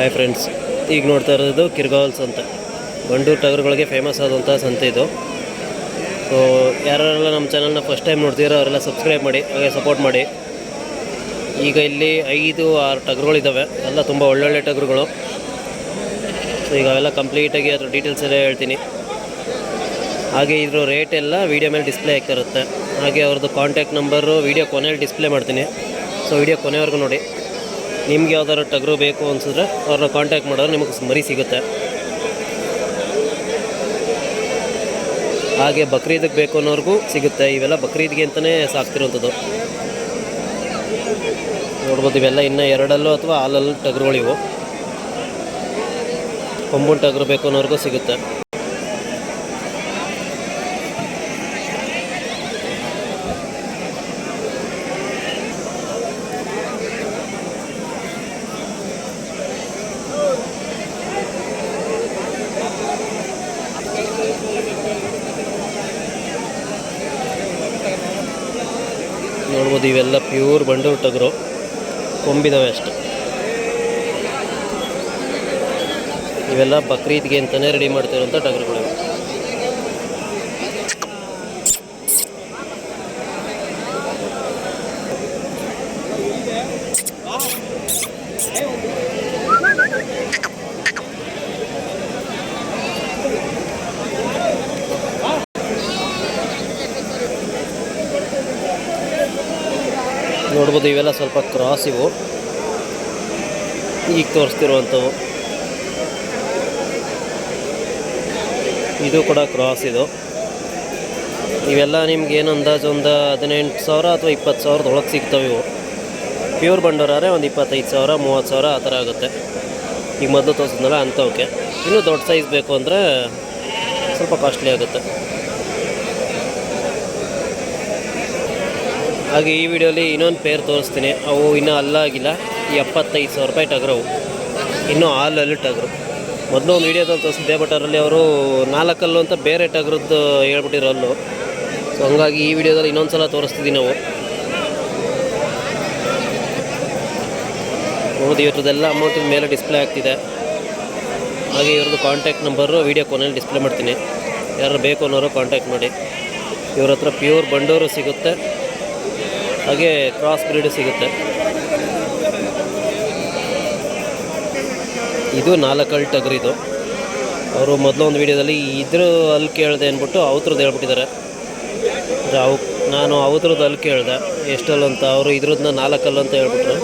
Hi friends ಈಗ ನೋಡ್ತಾ ಇರೋದು ಕಿರ್ಗಾವಲ್ ಸಂತೆ ಬಂಡೂರು ಟಗರುಗಳಿಗೆ ಫೇಮಸ್ ಆದಂಥ ಸಂತೆ ಇದು. ಸೊ ಯಾರೆಲ್ಲ ನಮ್ಮ ಚಾನಲ್ನ ಫಸ್ಟ್ ಟೈಮ್ ನೋಡ್ತೀರೋ ಅವರೆಲ್ಲ ಸಬ್ಸ್ಕ್ರೈಬ್ ಮಾಡಿ, ಹಾಗೆ ಸಪೋರ್ಟ್ ಮಾಡಿ. ಈಗ ಇಲ್ಲಿ ಐದು, ಆರು ಟಗರುಗಳಿದ್ದಾವೆ ಎಲ್ಲ ತುಂಬ ಒಳ್ಳೊಳ್ಳೆ ಟಗರುಗಳು. ಸೊ ಈಗ ಅವೆಲ್ಲ ಕಂಪ್ಲೀಟಾಗಿ ಅದ್ರ ಡೀಟೇಲ್ಸ್ ಎಲ್ಲ ಹೇಳ್ತೀನಿ. ಹಾಗೆ ಇದ್ರ ರೇಟ್ ಎಲ್ಲ ವೀಡಿಯೋ ಮೇಲೆ ಡಿಸ್ಪ್ಲೇ ಆಗ್ತಿರುತ್ತೆ ಹಾಗೆ ಅವ್ರದ್ದು ಕಾಂಟ್ಯಾಕ್ಟ್ ನಂಬರು ವೀಡಿಯೋ ಕೊನೆಯಲ್ಲಿ ಡಿಸ್ಪ್ಲೇ ಮಾಡ್ತೀನಿ. ಸೊ ವೀಡಿಯೋ ಕೊನೆವರೆಗೂ ನೋಡಿ. ನಿಮ್ಗೆ ಯಾವ್ದಾದ್ರು ಟಗರು ಬೇಕು ಅನ್ಸಿದ್ರೆ ಅವ್ರನ್ನ ಕಾಂಟ್ಯಾಕ್ಟ್ ಮಾಡಿದ್ರೆ ನಿಮಗೆ ಮರಿ ಸಿಗುತ್ತೆ. ಹಾಗೆ ಬಕ್ರೀದಕ್ಕೆ ಬೇಕು ಅನ್ನೋರ್ಗೂ ಸಿಗುತ್ತೆ. ಇವೆಲ್ಲ ಬಕ್ರೀದ್ಗೆ ಅಂತಲೇ ಸಾಕ್ತಿರೋಂಥದ್ದು. ನೋಡ್ಬೋದು ಇವೆಲ್ಲ ಇನ್ನೂ ಎರಡಲ್ಲೂ ಅಥವಾ ಹಾಲಲ್ಲೂ ಟಗರುಗಳಿವು. ಕೊಂಬು ಟಗರು ಬೇಕು ಅನ್ನೋರ್ಗೂ ಸಿಗುತ್ತೆ. ನೋಡ್ಬೋದು ಇವೆಲ್ಲ ಪ್ಯೂರ್ ಬಂಡೂರು ಟಗರು. ಕೊಂಬಿದಾವೆ ಅಷ್ಟೆ. ಇವೆಲ್ಲ ಬಕ್ರೀದ್ಗೆ ಅಂತಲೇ ರೆಡಿ ಮಾಡ್ತಿರೋಂಥ ಟಗರುಗಳು ನೋಡ್ಬೋದು, ಇವೆಲ್ಲ ಸ್ವಲ್ಪ ಕ್ರಾಸ್ ಇವು. ಈಗ ತೋರಿಸ್ತಿರುವಂಥವು. ಇದು ಕೂಡ ಕ್ರಾಸ್ ಇದು. ಇವೆಲ್ಲ ನಿಮ್ಗೆ ಏನು ಅಂದಾಜು ಒಂದು ಹದಿನೆಂಟು ಸಾವಿರ ಅಥವಾ ಇಪ್ಪತ್ತು ಸಾವಿರದ ಒಳಗೆ ಸಿಗ್ತವೆ ಇವು. ಪ್ಯೂರ್ ಬಂಡೋರಾದ್ರೆ ಒಂದು ಇಪ್ಪತ್ತೈದು ಸಾವಿರ, ಮೂವತ್ತು ಸಾವಿರ ಆ ಥರ ಆಗುತ್ತೆ. ಈಗ ಮೊದಲು ತೋರಿಸಿದ್ನಲ್ಲ ಅಂಥವಕ್ಕೆ. ಇನ್ನೂ ದೊಡ್ಡ ಸೈಜ್ ಬೇಕು ಅಂದರೆ ಸ್ವಲ್ಪ ಕಾಸ್ಟ್ಲಿ ಆಗುತ್ತೆ. ಹಾಗೆ ಈ ವಿಡಿಯೋಲಿ ಇನ್ನೊಂದು ಪೇರ್ ತೋರಿಸ್ತೀನಿ. ಅವು ಇನ್ನೂ ಅಲ್ಲಾಗಿಲ್ಲ ಎಪ್ಪತ್ತೈದು ಸಾವಿರ ರೂಪಾಯಿ ಟಗರವು. ಇನ್ನೂ ಹಾಲಲ್ಲಿ ಟಗರು. ಮೊದಲು ಒಂದು ವಿಡಿಯೋದಲ್ಲಿ ತೋರಿಸಿದ್ದೆ ಬಟ್ ಅದರಲ್ಲಿ ಅವರು ನಾಲ್ಕಲ್ಲು ಅಂತ ಬೇರೆ ಟಗರದ್ದು ಹೇಳ್ಬಿಟ್ಟಿರೋ ಅಲ್ಲು ಸೊ ಹಂಗಾಗಿ ಈ ವಿಡಿಯೋದಲ್ಲಿ ಇನ್ನೊಂದು ಸಲ ತೋರಿಸ್ತಿದ್ದೀವಿ ನಾವು. ನೋಡಿ, ಇವ್ರದ್ದೆಲ್ಲ ಅಮೌಂಟಿನ ಮೇಲೆ ಡಿಸ್ಪ್ಲೇ ಆಗ್ತಿದೆ. ಹಾಗೆ ಇವ್ರದ್ದು ಕಾಂಟ್ಯಾಕ್ಟ್ ನಂಬರು ವಿಡಿಯೋ ಕೊನೆಯಲ್ಲಿ ಡಿಸ್ಪ್ಲೇ ಮಾಡ್ತೀನಿ. ಯಾರು ಬೇಕು ಅನ್ನೋರು ಕಾಂಟ್ಯಾಕ್ಟ್ ಮಾಡಿ. ಇವ್ರ ಹತ್ರ ಪ್ಯೂರ್ ಬಂಡೂರು ಸಿಗುತ್ತೆ. ಹಾಗೆ ಕ್ರಾಸ್ ಬ್ರೀಡ್ ಸಿಗುತ್ತೆ. ಇದು ನಾಲ್ಕಲ್ ಇದು. ಅವರು ಮೊದಲು ಒಂದು ವಿಡಿಯೋದಲ್ಲಿ ಇದ್ರ ಅಲ್ಲಿ ಕೇಳಿದೆ ಅಂದ್ಬಿಟ್ಟು ಅವತ್ರದ್ದು ಹೇಳ್ಬಿಟ್ಟಿದ್ದಾರೆ. ಅವು, ನಾನು ಅವತ್ರದ್ದು ಅಲ್ಲಿ ಕೇಳಿದೆ ಎಷ್ಟಲ್ಲ ಅಂತ, ಅವರು ಇದ್ರದ್ದನ್ನ ನಾಲ್ಕಲ್ಲು ಅಂತ ಹೇಳ್ಬಿಟ್ರು.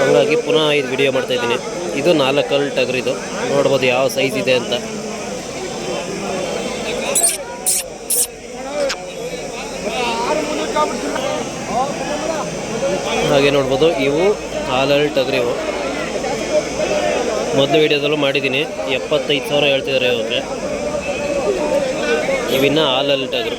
ಹಾಗಾಗಿ ಪುನಃ ಇದು ವಿಡಿಯೋ ಮಾಡ್ತಾಯಿದ್ದೀನಿ ಇದು ನಾಲ್ಕಲ್ ಇದು. ನೋಡ್ಬೋದು ಯಾವ ಸೈಜ್ ಇದೆ ಅಂತ. ಹಾಗೆ ನೋಡ್ಬೋದು, ಇವು ಹಾಲಲ್ಲಿ ಇವು. ಮೊದಲು ವಿಡಿಯೋದಲ್ಲೂ ಮಾಡಿದ್ದೀನಿ, ಎಪ್ಪತ್ತೈದು ಸಾವಿರ ಹೇಳ್ತಿದ್ದಾರೆ ಇವಕ್ಕೆ ಇವಿನ್ನ ಹಾಲಲ್ಲಿ ಟಗರು.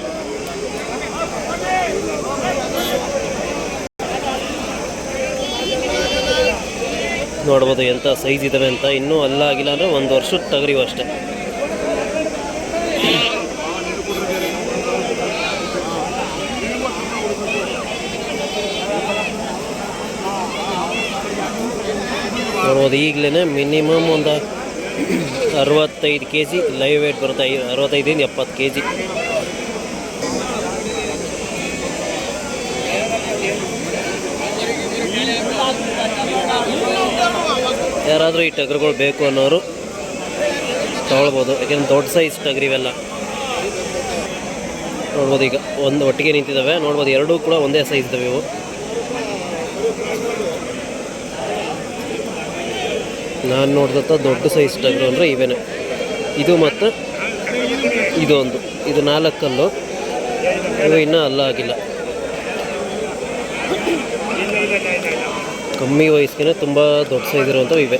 ನೋಡ್ಬೋದು ಎಂಥ ಸೈಜ್ ಇದ್ದಾವೆ ಅಂತ. ಇನ್ನೂ ಅಲ್ಲ ಆಗಿಲ್ಲ ಅಂದರೆ ಒಂದು ವರ್ಷದ ಟಗರಿವು ಅಷ್ಟೇ. ನೋಡ್ಬೋದು ಈಗಲೇ ಮಿನಿಮಮ್ ಒಂದು ಅರವತ್ತೈದು ಕೆ ಜಿ ಲೈವ್ ವೇಟ್ ಬರುತ್ತೆ ಐ ಅರವತ್ತೈದಿಂದ ಎಪ್ಪತ್ತು ಕೆ ಜಿ. ಯಾರಾದರೂ ಈ ಟಗರುಗಳು ಬೇಕು ಅನ್ನೋರು ತೊಗೊಳ್ಬೋದು. ಯಾಕೆಂದ್ರೆ ದೊಡ್ಡ ಸೈಜ್ ಟಗರು ಇವೆಲ್ಲ. ನೋಡ್ಬೋದು ಈಗ ಒಂದು ಒಟ್ಟಿಗೆ ನಿಂತಿದ್ದಾವೆ. ನೋಡ್ಬೋದು ಎರಡೂ ಕೂಡ ಒಂದೇ ಸೈಜ್ ಇದ್ದಾವೆ ಇವು. ನಾನು ನೋಡಿದಂಥ ದೊಡ್ಡ ಸೈಜ್ ಟಗರು ಅಂದರೆ ಇವೇನೆ. ಇದು ಮತ್ತು ಇದೊಂದು. ಇದು ನಾಲ್ಕಲ್ಲು. ಇವು ಇನ್ನೂ ಅಲ್ಲ ಆಗಿಲ್ಲ. ಕಮ್ಮಿ ವಯಸ್ಸಿಗೆ ತುಂಬ ದೊಡ್ಡ ಸೈಜ್ ಇರುವಂಥವು ಇವೆ.